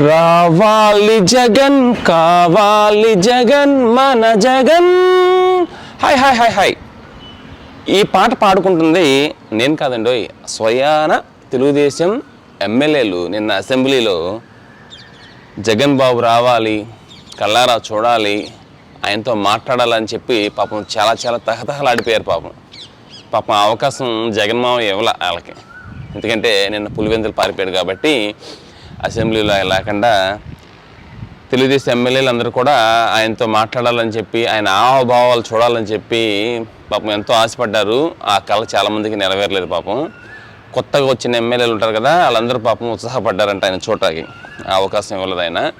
రావాలి జగన్ కావాలి జగన్ మన Jagan. Hi hi hi hi. ఈ పాట పాడుకుంటుంది నేను కాదండి స్వయాన తెలుగుదేశం ఎమ్మెల్యేలు నిన్న అసెంబ్లీలో. జగన్ బాబు రావాలి కల్లారా చూడాలి ఆయనతో మాట్లాడాలని చెప్పి పాపం చాలా చాలా తహతహలాడిపోయారు పాపం. పాపం అవకాశం జగన్మావ ఇవ్వాల వాళ్ళకి. ఎందుకంటే నిన్న పులివెందులు పారిపోయాడు కాబట్టి అసెంబ్లీలో లేకుండా తెలుగుదేశం ఎమ్మెల్యేలు అందరూ కూడా ఆయనతో మాట్లాడాలని చెప్పి ఆయన ఆవభావాలు చూడాలని చెప్పి పాపం ఎంతో ఆశపడ్డారు. ఆ కళ చాలామందికి నెరవేరలేదు పాపం. కొత్తగా వచ్చిన ఎమ్మెల్యేలు ఉంటారు కదా వాళ్ళందరూ పాపం ఉత్సాహపడ్డారంట ఆయన చూడటానికి. ఆ అవకాశం ఇవ్వలేదు ఆయన.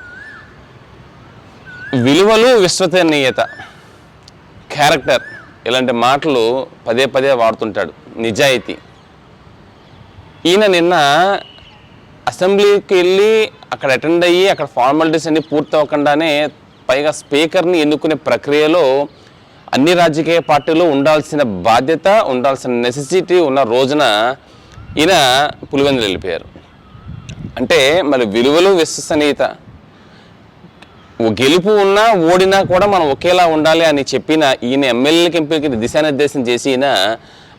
విలువలు విశ్వసనీయత క్యారెక్టర్ ఇలాంటి మాటలు పదే పదే వాడుతుంటాడు. నిజాయితీ. ఈయన నిన్న అసెంబ్లీకి వెళ్ళి అక్కడ అటెండ్ అయ్యి అక్కడ ఫార్మాలిటీస్ అన్ని పూర్తి అవ్వకుండానే పైగా స్పీకర్ని ఎన్నుకునే ప్రక్రియలో అన్ని రాజకీయ పార్టీలు ఉండాల్సిన బాధ్యత ఉండాల్సిన నెసెసిటీ ఉన్న రోజున ఈయన పులివెందులు వెళ్ళిపోయారు. అంటే మరి విలువలు విశ్వసనీయత గెలుపు ఉన్నా ఓడినా కూడా మనం ఒకేలా ఉండాలి అని చెప్పిన ఈయన ఎమ్మెల్యేలకి ఎంపీలకి దిశానిర్దేశం చేసి ఈయన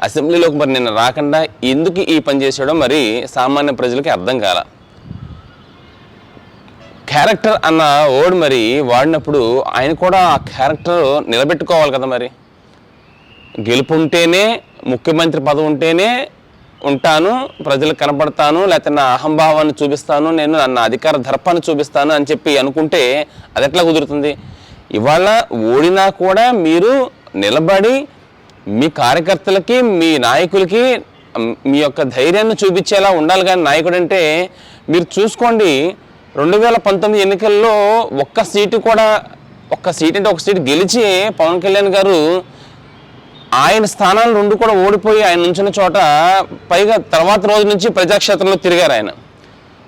అసెంబ్లీలోకి మరి నిన్న రాకుండా ఎందుకు ఈ పని చేసాడో మరి సామాన్య ప్రజలకి అర్థం కాల. క్యారెక్టర్ అన్న ఓడ్ మరి వాడినప్పుడు ఆయన కూడా ఆ క్యారెక్టర్ నిలబెట్టుకోవాలి కదా మరి. గెలుపు ఉంటేనే ముఖ్యమంత్రి పదవి ఉంటేనే ఉంటాను ప్రజలకు కనపడతాను లేకపోతే నా అహంభావాన్ని చూపిస్తాను నేను నా అధికార దర్పాన్ని చూపిస్తాను అని చెప్పి అనుకుంటే అది ఎట్లా కుదురుతుంది? ఇవాళ ఓడినా కూడా మీరు నిలబడి మీ కార్యకర్తలకి మీ నాయకులకి మీ యొక్క ధైర్యాన్ని చూపించేలా ఉండాలి కానీ నాయకుడు అంటే మీరు చూసుకోండి రెండు వేల పంతొమ్మిది ఎన్నికల్లో ఒక్క సీటు కూడా ఒక్క సీట్ అంటే ఒక సీట్ గెలిచి పవన్ కళ్యాణ్ గారు ఆయన స్థానాలు రెండు కూడా ఓడిపోయి ఆయన నుంచిన చోట పైగా తర్వాత రోజు నుంచి ప్రజాక్షేత్రంలో తిరిగారు ఆయన.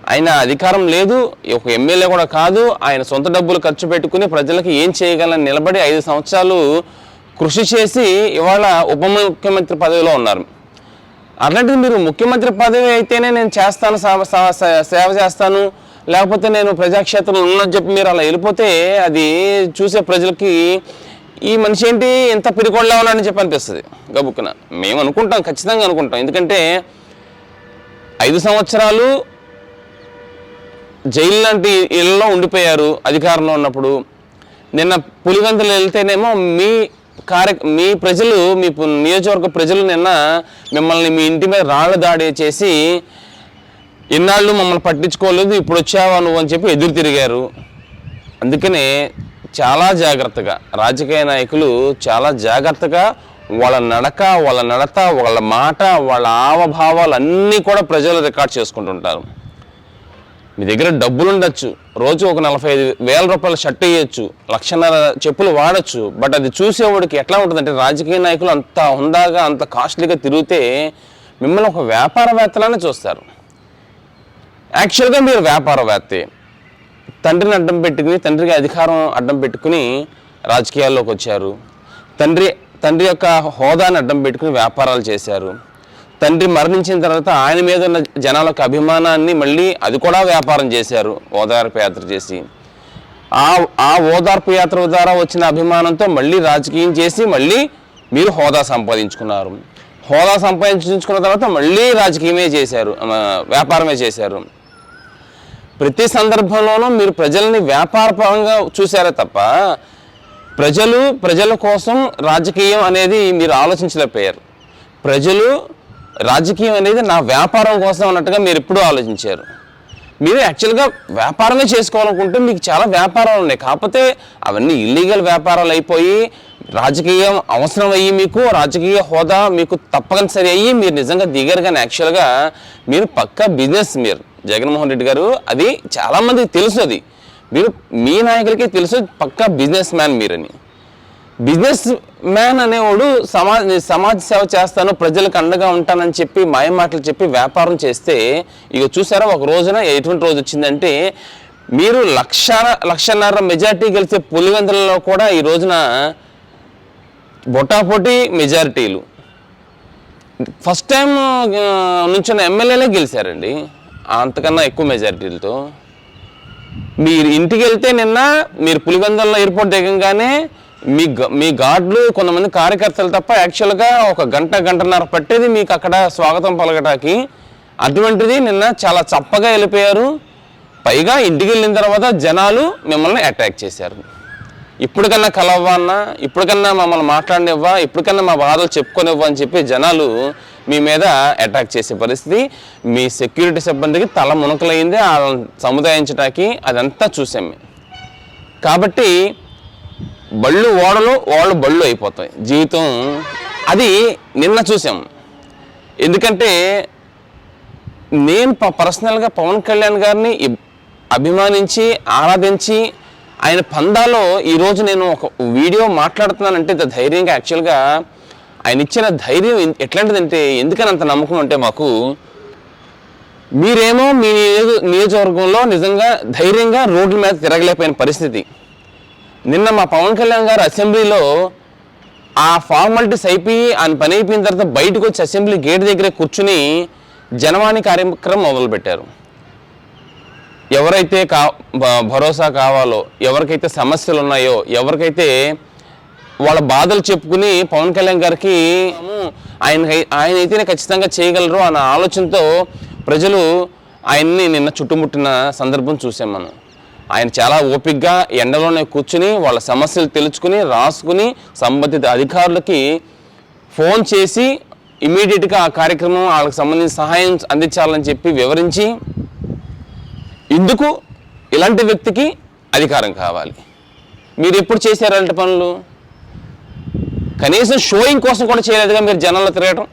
ఆయన అధికారం లేదు ఒక ఎమ్మెల్యే కూడా కాదు ఆయన సొంత డబ్బులు ఖర్చు పెట్టుకుని ప్రజలకు ఏం చేయగలని నిలబడి ఐదు సంవత్సరాలు కృషి చేసి ఇవాళ ఉప ముఖ్యమంత్రి పదవిలో ఉన్నారు. అట్లాంటిది మీరు ముఖ్యమంత్రి పదవి అయితేనే నేను చేస్తాను సా- సా- సే- సేవ చేస్తాను లేకపోతే నేను ప్రజాక్షేత్రంలో ఉన్నది చెప్పి మీరు అలా వెళ్ళిపోతే అది చూసే ప్రజలకి ఈ మనిషి ఏంటి ఎంత పిరికొడలా ఉన్నాడని చెప్పి అనిపిస్తుంది. గబుక్కున. మేము అనుకుంటాం ఖచ్చితంగా అనుకుంటాం. ఎందుకంటే ఐదు సంవత్సరాలు జైలు లాంటి ఇళ్ళలో ఉండిపోయారు అధికారంలో ఉన్నప్పుడు. నిన్న పులివెందులు వెళ్తేనేమో మీ కార్య మీ ప్రజలు మీ నియోజకవర్గ ప్రజలు నిన్న మిమ్మల్ని మీ ఇంటి మీద రాళ్ళ దాడి చేసి ఇన్నాళ్ళు మమ్మల్ని పట్టించుకోలేదు ఇప్పుడు వచ్చావా నువ్వు అని చెప్పి ఎదురు తిరిగారు. అందుకనే చాలా జాగ్రత్తగా రాజకీయ నాయకులు చాలా జాగ్రత్తగా వాళ్ళ నడక వాళ్ళ నడత వాళ్ళ మాట వాళ్ళ ఆవభావాలు అన్నీ కూడా ప్రజలు రికార్డ్ చేసుకుంటుంటారు. మీ దగ్గర డబ్బులు ఉండొచ్చు. రోజు ఒక నలభై ఐదు వేల రూపాయల షర్ట్ వేయచ్చు. లక్షన్నర చెప్పులు వాడచ్చు. బట్ అది చూసేవాడికి ఎట్లా ఉంటుందంటే రాజకీయ నాయకులు అంత హుందాగా అంత కాస్ట్లీగా తిరిగితే మిమ్మల్ని ఒక వ్యాపారవేత్తలానే చూస్తారు. యాక్చువల్గా మీరు వ్యాపారవేత్తే. తండ్రిని అడ్డం పెట్టుకుని తండ్రికి అధికారం అడ్డం పెట్టుకుని రాజకీయాల్లోకి వచ్చారు తండ్రి తండ్రి యొక్క హోదాని అడ్డం పెట్టుకుని వ్యాపారాలు చేశారు. తండ్రి మరణించిన తర్వాత ఆయన మీద ఉన్న జనాలకు అభిమానాన్ని మళ్ళీ అది కూడా వ్యాపారం చేశారు ఓదార్పు యాత్ర చేసి. ఆ ఆ ఓదార్పు యాత్ర ద్వారా వచ్చిన అభిమానంతో మళ్ళీ రాజకీయం చేసి మళ్ళీ మీరు హోదా సంపాదించుకున్నారు. హోదా సంపాదించుకున్న తర్వాత మళ్ళీ రాజకీయమే చేశారు వ్యాపారమే చేశారు. ప్రతి సందర్భంలోనూ మీరు ప్రజల్ని వ్యాపారపరంగా చూశారే తప్ప ప్రజలు ప్రజల కోసం రాజకీయం అనేది మీరు ఆలోచించలేకపోయారు. ప్రజలు రాజకీయం అనేది నా వ్యాపారం కోసం అన్నట్టుగా మీరు ఎప్పుడూ ఆలోచించారు. మీరు యాక్చువల్గా వ్యాపారమే చేసుకోవాలనుకుంటే మీకు చాలా వ్యాపారాలు ఉన్నాయి. కాకపోతే అవన్నీ ఇల్లీగల్ వ్యాపారాలు అయిపోయి రాజకీయం అవసరం అయ్యి మీకు రాజకీయ హోదా మీకు తప్పనిసరి అయ్యి మీరు నిజంగా దిగారు కానీ యాక్చువల్గా మీరు పక్కా బిజినెస్ మీరు. జగన్మోహన్ రెడ్డి గారు అది చాలామందికి తెలుసు అది. మీరు మీ నాయకులకి తెలుసు పక్కా బిజినెస్ మ్యాన్ మీరని. బిజినెస్ మ్యాన్ అనేవాడు సమాజ్ సమాజ సేవ చేస్తాను ప్రజలకు అండగా ఉంటానని చెప్పి మాయ మాటలు చెప్పి వ్యాపారం చేస్తే ఇక చూసారా ఒక రోజున ఎటువంటి రోజు వచ్చిందంటే మీరు లక్ష లక్షన్నర మెజార్టీ గెలిచే పులివెందులలో కూడా ఈ రోజున బొటాపోటీ మెజారిటీలు. First time నుంచిన ఎమ్మెల్యేలే గెలిచారండి. అంతకన్నా ఎక్కువ మెజారిటీలతో. మీరు ఇంటికి వెళ్తే నిన్న మీరు పులివెందుల ఎయిర్పోర్ట్ దిగంగానే మీ గ- మీ గార్డులు కొంతమంది కార్యకర్తలు తప్ప యాక్చువల్గా ఒక గంట గంటన్నర పట్టేది మీకు అక్కడ స్వాగతం పలకటానికి. అటువంటిది నిన్న చాలా చప్పగా వెళ్ళిపోయారు. పైగా ఇంటికి వెళ్ళిన తర్వాత జనాలు మిమ్మల్ని అటాక్ చేశారు. ఇప్పటికన్నా కలవ్వా అన్న ఇప్పటికన్నా మమ్మల్ని మాట్లాడినివ్వా ఇప్పటికన్నా మా బాధలు చెప్పుకొనివ్వా అని చెప్పి జనాలు మీ మీద అటాక్ చేసే పరిస్థితి. మీ సెక్యూరిటీ సిబ్బందికి తల మునకలైంది వాళ్ళని సముదాయించడానికి అదంతా చూసాం మేము. కాబట్టి బళ్ళు ఓడలు ఓడలు బళ్ళు అయిపోతాయి. జీవితం అది నిన్న చూసాం. ఎందుకంటే నేను ప- పర్సనల్గా పవన్ కళ్యాణ్ గారిని అభిమానించి ఆరాధించి ఆయన పందాలో ఈరోజు నేను ఒక వీడియో మాట్లాడుతున్నానంటే ఇంత ధైర్యంగా యాక్చువల్గా ఆయన ఇచ్చిన ధైర్యం ఎట్లాంటిదంటే ఎందుకని అంత నమ్మకం అంటే మాకు మీరేమో మీ నియోజకవర్గంలో నిజంగా ధైర్యంగా రోడ్ల మీద తిరగలేకపోయిన పరిస్థితి. నిన్న మా పవన్ కళ్యాణ్ గారు అసెంబ్లీలో ఆ ఫార్మాలిటీస్ అయిపోయి ఆయన పని అయిపోయిన తర్వాత బయటకు వచ్చి అసెంబ్లీ గేట్ దగ్గర కూర్చుని జనవాణి కార్యక్రమం మొదలుపెట్టారు. ఎవరైతే కా భ- భరోసా కావాలో ఎవరికైతే సమస్యలు ఉన్నాయో ఎవరికైతే వాళ్ళ బాధలు చెప్పుకుని పవన్ కళ్యాణ్ గారికి ఆయన ఆయన అయితేనే ఖచ్చితంగా చేయగలరు అన్న ఆలోచనతో ప్రజలు ఆయన్ని నిన్న చుట్టుముట్టిన సందర్భం చూసాం మనం. ఆయన చాలా ఓపికగా ఎండలోనే కూర్చుని వాళ్ళ సమస్యలు తెలుసుకుని రాసుకుని సంబంధిత అధికారులకి ఫోన్ చేసి ఇమీడియట్గా ఆ కార్యక్రమం వాళ్ళకి సంబంధించిన సహాయం అందించాలని చెప్పి వివరించి ఇందుకు ఇలాంటి వ్యక్తికి అధికారం కావాలి. మీరు ఎప్పుడు చేశారు అలాంటి పనులు? కనీసం షోయింగ్ కోసం కూడా చేయలేదుగా మీరు జనాల్లో తిరగటం?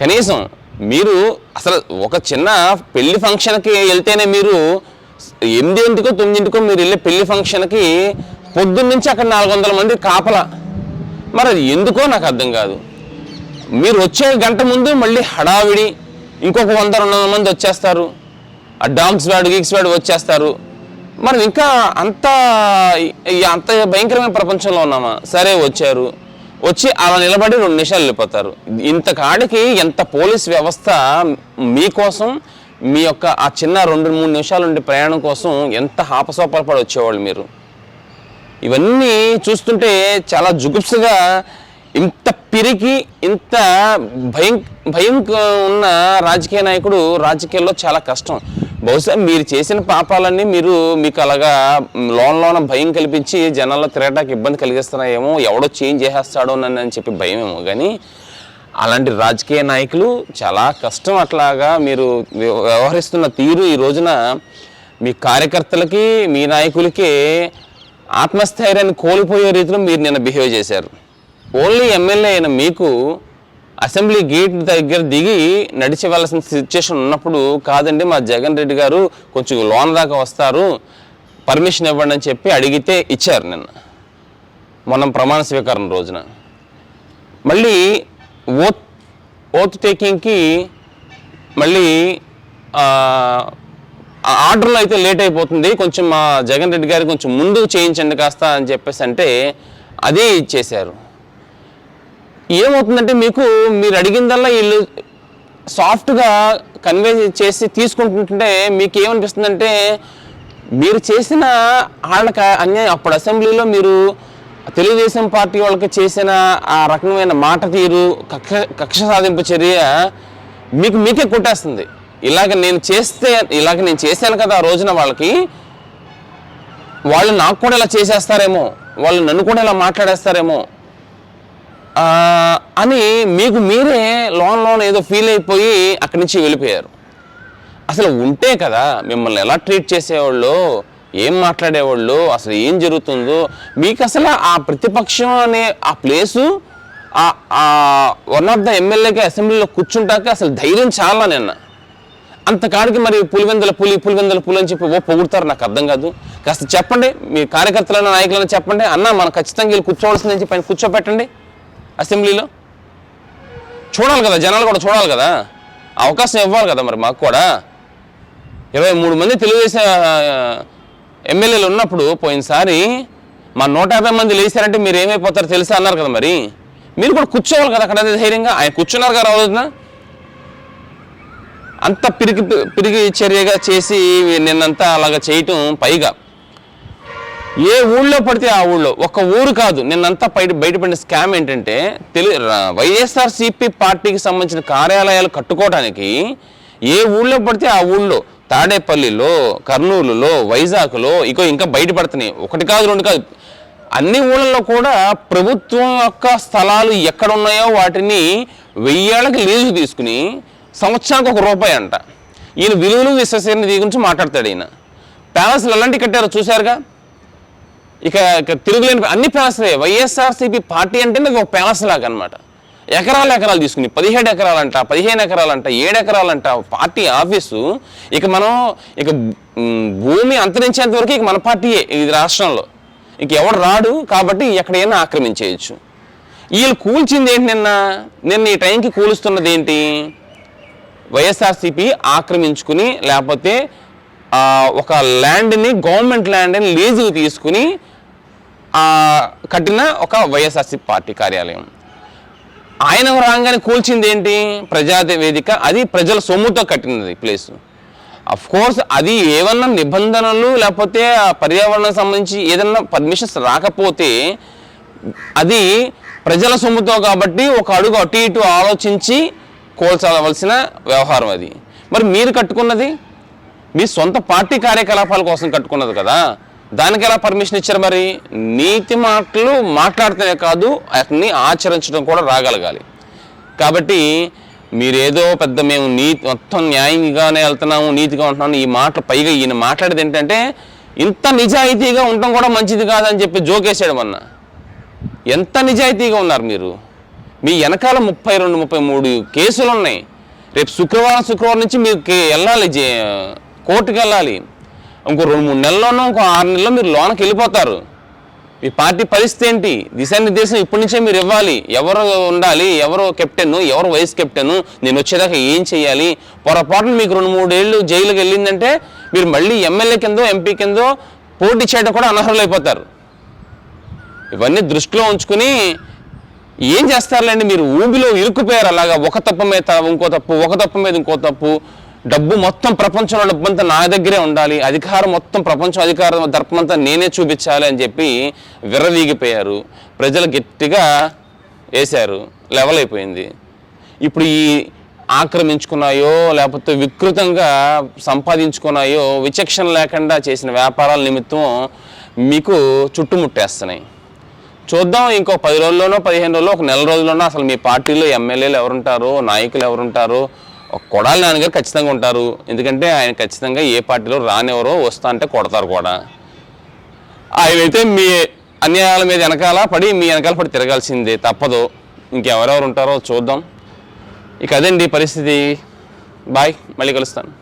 కనీసం మీరు అసలు ఒక చిన్న పెళ్ళి ఫంక్షన్కి వెళ్తేనే మీరు ఎనిమిదింటికో తొమ్మిదింటికో మీరు వెళ్ళే పెళ్ళి ఫంక్షన్కి పొద్దున్నుంచి అక్కడ నాలుగు వందల మంది కాపల. మరి అది ఎందుకో నాకు అర్థం కాదు. మీరు వచ్చే గంట ముందు మళ్ళీ హడావిడి ఇంకొక వంద రెండు వందల మంది వచ్చేస్తారు. ఆ డామ్స్ వాడు గీక్స్ వాడు వచ్చేస్తారు. మనం ఇంకా అంత అంత భయంకరమైన ప్రపంచంలో ఉన్నామా? సరే వచ్చారు. వచ్చి అలా నిలబడి రెండు నిమిషాలు వెళ్ళిపోతారు. ఇంత కాడికి ఎంత పోలీస్ వ్యవస్థ మీకోసం మీ యొక్క ఆ చిన్న రెండు మూడు నిమిషాలు ఉండే ప్రయాణం కోసం ఎంత హాపసోపాలు పడి వచ్చేవాళ్ళు మీరు? ఇవన్నీ చూస్తుంటే చాలా జుగుప్సగా ఇంత పిరికి ఇంత భయం భయం ఉన్న రాజకీయ నాయకుడు రాజకీయాల్లో చాలా కష్టం. బహుశా మీరు చేసిన పాపాలన్నీ మీరు మీకు అలాగా లోన్ లోన భయం కల్పించి జనాల్లో తిరగడానికి ఇబ్బంది కలిగిస్తున్నాయేమో ఎవడో చేంజ్ చేసేస్తాడో నన్ను అని చెప్పి భయమేమో. కానీ అలాంటి రాజకీయ నాయకులు చాలా కష్టం అట్లాగా మీరు వ్యవహరిస్తున్న తీరు ఈ రోజున మీ కార్యకర్తలకి మీ నాయకులకి ఆత్మస్థైర్యాన్ని కోల్పోయే రీతిలో మీరు నిన్న బిహేవ్ చేశారు. ఓన్లీ ఎమ్మెల్యే అయిన మీకు అసెంబ్లీ గేట్ దగ్గర దిగి నడిచి వెళ్ళాల్సిన సిచ్యుయేషన్ ఉన్నప్పుడు కాదండి మా జగన్ రెడ్డి గారు కొంచెం లోన్ దాకా వస్తారు పర్మిషన్ ఇవ్వండి అని చెప్పి అడిగితే ఇచ్చారు నిన్న మొన్న ప్రమాణ స్వీకారం రోజున. మళ్ళీ ఓత్ ఓత్ టేకింగ్కి మళ్ళీ ఆర్డర్లో అయితే లేట్ అయిపోతుంది. కొంచెం మా జగన్ రెడ్డి గారు కొంచెం ముందు చేయించండి కాస్త అని చెప్పేసి అంటే అదే ఇచ్చేశారు ఏమవుతుందంటే మీకు మీరు అడిగిందల్లా వీళ్ళు సాఫ్ట్గా కన్వే చేసి తీసుకుంటుంటే మీకు ఏమనిపిస్తుందంటే మీరు చేసిన వాళ్ళకి అన్యాయం అప్పుడు అసెంబ్లీలో మీరు తెలుగుదేశం పార్టీ వాళ్ళకి చేసిన ఆ రకమైన మాట తీరు కక్ష కక్ష సాధింపు చర్య మీకు మీకే కొట్టేస్తుంది. ఇలాగ నేను చేస్తే ఇలాగ నేను చేశాను కదా ఆ రోజున వాళ్ళకి వాళ్ళు నాకు కూడా ఇలా చేసేస్తారేమో వాళ్ళు నన్ను కూడా ఇలా మాట్లాడేస్తారేమో అని మీకు మీరే లోన్ లోన్ ఏదో ఫీల్ అయిపోయి అక్కడి నుంచి వెళ్ళిపోయారు. అసలు ఉంటే కదా మిమ్మల్ని ఎలా ట్రీట్ చేసేవాళ్ళు ఏం మాట్లాడేవాళ్ళు? అసలు ఏం జరుగుతుందో? మీకు అసలు ఆ ప్రతిపక్షం అనే ఆ ప్లేసు వన్ ఆఫ్ ద ఎమ్మెల్యేకి అసెంబ్లీలో కూర్చుంటాక అసలు ధైర్యం చాలా నిన్న? అంతకాడికి మరి పులివెందల పులి పులివెందల పులి అని చెప్పి ఓ పొగుడతారు నాకు అర్థం కాదు. కాస్త చెప్పండి మీ కార్యకర్తలైన నాయకులైనా చెప్పండి. అన్న మనం ఖచ్చితంగా వీళ్ళు కూర్చోవలసిందని చెప్పి ఆయన కూర్చోపెట్టండి అసెంబ్లీలో. చూడాలి కదా జనాలు కూడా చూడాలి కదా. అవకాశం ఇవ్వాలి కదా మరి మాకు కూడా. ఇరవై మూడు మంది తెలుగుదేశం ఎమ్మెల్యేలు ఉన్నప్పుడు పోయినసారి మా నూట యాభై మంది లేచారంటే మీరు ఏమైపోతారో తెలుసా అన్నారు కదా మరి. మీరు కూడా కూర్చోవాలి కదా అక్కడ ధైర్యంగా. ఆయన కూర్చున్నారు కదా ఆ రోజున అంత పిరిగి పిరిగి చర్యగా చేసి నిన్నంతా అలాగ చేయటం పైగా. ఏ ఊళ్ళో పడితే ఆ ఊళ్ళో ఒక ఊరు కాదు నిన్నంతా బయట బయటపడిన స్కామ్ ఏంటంటే తెలు వైఎస్ఆర్సీపీ పార్టీకి సంబంధించిన కార్యాలయాలు కట్టుకోవడానికి ఏ ఊళ్ళో పడితే ఆ ఊళ్ళో తాడేపల్లిలో కర్నూలులో వైజాగ్లో ఇంకో ఇంకా బయటపడుతున్నాయి. ఒకటి కాదు రెండు కాదు. అన్ని ఊళ్ళల్లో కూడా ప్రభుత్వం యొక్క స్థలాలు ఎక్కడ ఉన్నాయో వాటిని వెయ్యేళ్ళకి లీజు తీసుకుని సంవత్సరానికి ఒక రూపాయి అంట. ఈయన విలువలు విశ్వసనీయత గురించి మాట్లాడతాడు ఈయన. ప్యాలెస్లు ఎలాంటివి కట్టారో చూశారుగా? ఇక ఇక తిరుగులేని అన్ని ప్యాలెస్లే. వైఎస్ఆర్సీపీ పార్టీ అంటేనే ఒక ప్యాలెస్ లాగా అనమాట ఎకరాలు ఎకరాలు తీసుకుని పదిహేడు ఎకరాలంట పదిహేను ఎకరాలంట ఏడు ఎకరాలంట పార్టీ ఆఫీసు. ఇక మనం ఇక భూమి అంతరించేంత వరకు ఇక మన పార్టీయే ఇది రాష్ట్రంలో. ఇక ఎవడు రాడు కాబట్టి ఎక్కడైనా ఆక్రమించేయచ్చు. వీళ్ళు కూల్చింది ఏంటి నిన్న? నిన్న ఈ టైంకి కూలుస్తున్నది ఏంటి? వైఎస్ఆర్సీపీ ఆక్రమించుకుని లేకపోతే ఒక ల్యాండ్ని గవర్నమెంట్ ల్యాండ్ని లీజుకు తీసుకుని కట్టిన ఒక వైఎస్ఆర్సీపీ పార్టీ కార్యాలయం. ఆయన రాగానే కూల్చింది ఏంటి? ప్రజాతి వేదిక. అది ప్రజల సొమ్ముతో కట్టినది ప్లేస్ అఫ్ కోర్స్ అది ఏమన్నా నిబంధనలు లేకపోతే ఆ పర్యావరణం సంబంధించి ఏదన్నా పర్మిషన్స్ రాకపోతే అది ప్రజల సొమ్ముతో కాబట్టి ఒక అడుగు అటు ఇటు ఆలోచించి కోల్చవలసిన వ్యవహారం అది. మరి మీరు కట్టుకున్నది? మీ సొంత పార్టీ కార్యకలాపాల కోసం కట్టుకున్నది కదా. దానికి ఎలా పర్మిషన్ ఇచ్చారు మరి? నీతి మాటలు మాట్లాడితేనే కాదు వాటిని ఆచరించడం కూడా రాగలగాలి. కాబట్టి మీరేదో పెద్ద మేము నీతి మొత్తం న్యాయంగానే వెళ్తున్నాము నీతిగా ఉంటున్నాము ఈ మాటలు పైగా ఈయన మాట్లాడేది ఏంటంటే ఇంత నిజాయితీగా ఉండటం కూడా మంచిది కాదని చెప్పి జోకేసాడు మొన్న ఎంత నిజాయితీగా ఉన్నారు మీరు? మీ వెనకాల ముప్పై రెండు ముప్పై మూడు కేసులు ఉన్నాయి రేపు శుక్రవారం శుక్రవారం నుంచి మీరు వెళ్ళాలి జే- కోర్టుకి వెళ్ళాలి ఇంకో రెండు మూడు నెలల్లోనో ఇంకో ఆరు నెలల్లో మీరు లోనకి వెళ్ళిపోతారు. మీ పార్టీ పరిస్థితి ఏంటి? దిశానిర్దేశం ఇప్పటి నుంచే మీరు ఇవ్వాలి. ఎవరు ఉండాలి? ఎవరు కెప్టెన్? ఎవరు వైస్ కెప్టెన్? నేను వచ్చేదాకా ఏం చేయాలి? పొరపాటున మీకు రెండు మూడేళ్ళు జైలుకి వెళ్ళిందంటే మీరు మళ్ళీ ఎమ్మెల్యే కిందో ఎంపీ కిందో పోటీ చేయడం కూడా అనర్హులైపోతారు. ఇవన్నీ దృష్టిలో ఉంచుకుని ఏం చేస్తారులేండి? మీరు ఊబిలో ఇరుక్కుపోయారు అలాగా. ఒక తప్పు మీద ఇంకో తప్పు ఒక తప్పు మీద ఇంకో తప్పు. డబ్బు మొత్తం ప్రపంచంలో డబ్బు అంతా నా దగ్గరే ఉండాలి అధికారం మొత్తం ప్రపంచం అధికారం దర్పమంతా నేనే చూపించాలి అని చెప్పి విర్రవీగిపోయారు. ప్రజలు గట్టిగా వేశారు లెవెల్ అయిపోయింది. ఇప్పుడు ఈ ఆక్రమించుకున్నాయో లేకపోతే వికృతంగా సంపాదించుకున్నాయో విచక్షణ లేకుండా చేసిన వ్యాపారాల నిమిత్తం మీకు చుట్టుముట్టేస్తున్నాయి. చూద్దాం ఇంకో పది రోజుల్లోనో పదిహేను రోజుల్లో ఒక నెల రోజుల్లోనో అసలు మీ పార్టీలో ఎమ్మెల్యేలు ఎవరుంటారో నాయకులు ఎవరుంటారో కొడాలి నాన్నగారు ఖచ్చితంగా ఉంటారు. ఎందుకంటే ఆయన ఖచ్చితంగా ఏ పార్టీలో రానివరో వస్తా అంటే కొడతారు కూడా. ఆయనైతే మీ అన్యాయాల మీద వెనకాల పడి మీ వెనకాల పడి తిరగాల్సిందే తప్పదు. ఇంకెవరెవరు ఉంటారో చూద్దాం. ఇక అదండి పరిస్థితి. బాయ్. మళ్ళీ కలుస్తాను.